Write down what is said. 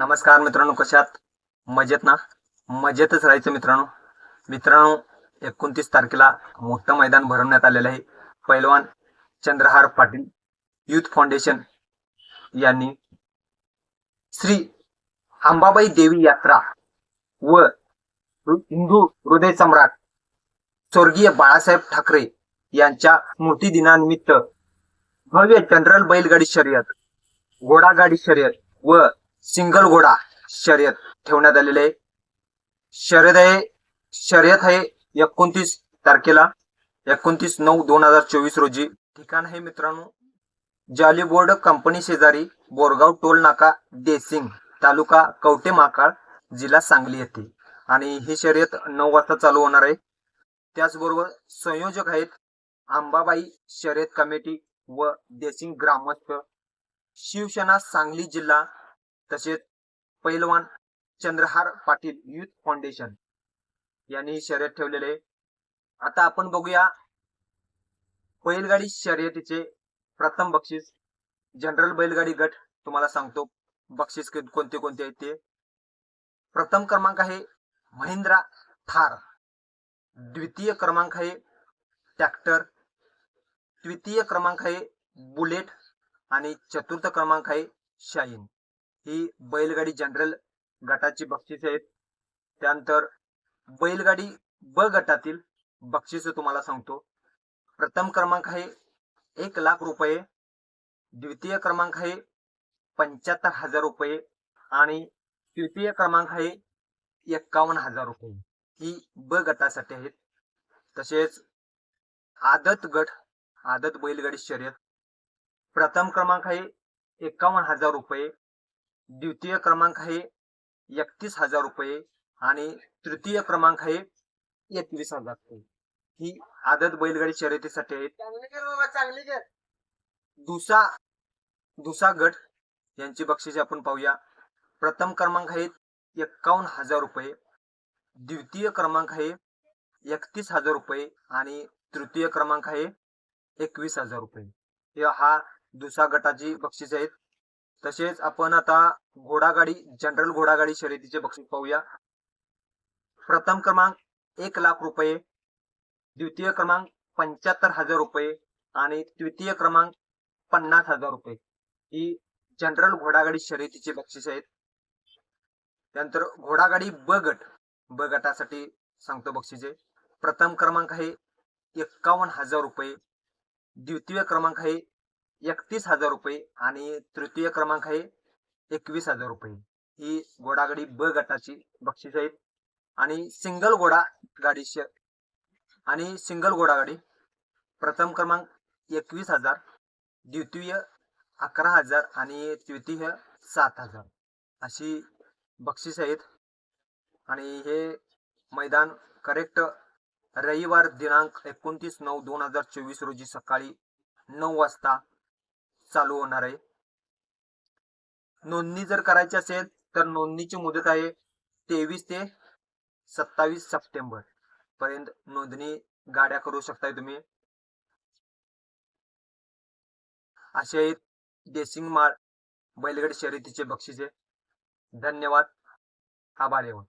नमस्कार मित्रांनो कशात मजेत ना? मजेतच राहायचं मित्रांनो. मित्रांनो एकोणतीस तारखेला मोठं मैदान भरवण्यात आलेलं आहे. पैलवान चंद्रहार पाटील युथ फाउंडेशन यांनी श्री अंबाबाई देवी यात्रा व हिंदू हृदय सम्राट स्वर्गीय बाळासाहेब ठाकरे यांच्या स्मृती दिनानिमित्त भव्य जनरल बैलगाडी शर्यत घोडागाडी शर्यत व सिंगल घोडा शर्यत ठेवण्यात आलेले आहे. शर्यत आहे शर्यत आहे एकोणतीस तारखेला. एकोणतीस नऊ दोन हजार चोवीस रोजी. ठिकाण आहे मित्रांनो जाली बोर्ड कंपनी शेजारी बोरगाव टोल नाका देसिंग तालुका कवटे माकाळ जिल्हा सांगली येथे. आणि ही शर्यत नऊ वाजता चालू होणार आहे. त्याचबरोबर संयोजक आहेत अंबाबाई शर्यत कमिटी व देसिंग ग्रामस्थ. शिवसेना सांगली जिल्हा तसेच पैलवान चंद्रहार पाटील युथ फाउंडेशन यांनी शर्यत ठेवलेले आहे. आता आपण बघूया बैलगाडी शर्यतीचे प्रथम बक्षीस. जनरल बैलगाडी गट तुम्हाला सांगतो बक्षीस कोणते कोणते आहेत ते. प्रथम क्रमांक आहे महिंद्रा थार. द्वितीय क्रमांक आहे ट्रॅक्टर. तृतीय क्रमांक आहे बुलेट. आणि चतुर्थ क्रमांक आहे शाईन. ही बैलगाडी जनरल गटाची बक्षिस आहेत. त्यानंतर बैलगाडी ब गटातील बक्षीस तुम्हाला सांगतो. प्रथम क्रमांक आहे एक लाख रुपये द्वितीय क्रमांक आहे पंच्याहत्तर हजार रुपये आणि तृतीय क्रमांक आहे एक्कावन्न हजार रुपये. ही ब गटासाठी आहेत. तसेच आदत गट आदत बैलगाडी शर्यत. प्रथम क्रमांक आहे एकावन्न हजार रुपये द्वितीय क्रमांक आहे एकतीस हजार रुपये आणि तृतीय क्रमांक आहे एकवीस हजार रुपये. ही आदत बैलगाडी शर्यतीसाठी आहेत दुसा दुसा गट यांची बक्षिसे आपण पाहूया. प्रथम क्रमांक आहे एक्कावन्न हजार रुपये. द्वितीय क्रमांक आहे एकतीस हजार रुपये आणि तृतीय क्रमांक आहे एकवीस हजार रुपये. हे दुसरा गटाची बक्षीस आहेत. तसेच आपण आता घोडागाडी जनरल घोडागाडी शर्यतीचे बक्षीस पाहूया. प्रथम क्रमांक एक लाख रुपये द्वितीय क्रमांक पंच्याहत्तर हजार रुपये आणि तृतीय क्रमांक पन्नास हजार रुपये. ही जनरल घोडागाडी शर्यतीचे बक्षीस आहेत. त्यानंतर घोडागाडी ब गट ब गटासाठी सांगतो बक्षिसे प्रथम क्रमांक आहे एक्कावन्न हजार रुपये द्वितीय क्रमांक आहे एकतीस हजार रुपये आणि तृतीय क्रमांक आहे एकवीस हजार रुपये. ही घोडागाडी ब गटाची बक्षीस आहेत आणि सिंगल घोडा गाडी आणि सिंगल घोडागाडी प्रथम क्रमांक एकवीस हजार द्वितीय अकरा हजार आणि तृतीय सात हजार. अशी बक्षीस आहेत. आणि हे मैदान करेक्ट रविवार दिनांक एकोणतीस नऊ दोन हजार चोवीस रोजी सकाळी नऊ वाजता चालू होणार आहे. नोंदणी जर करायची असेल तर नोंदणीची मुदत आहे तेवीस ते सत्तावीस सप्टेंबर पर्यंत नोंदणी गाड्या करू शकताय तुम्ही. असे आहेत देसिंग माळ बैलगड शर्यतीचे बक्षिसे. धन्यवाद. आभार येऊन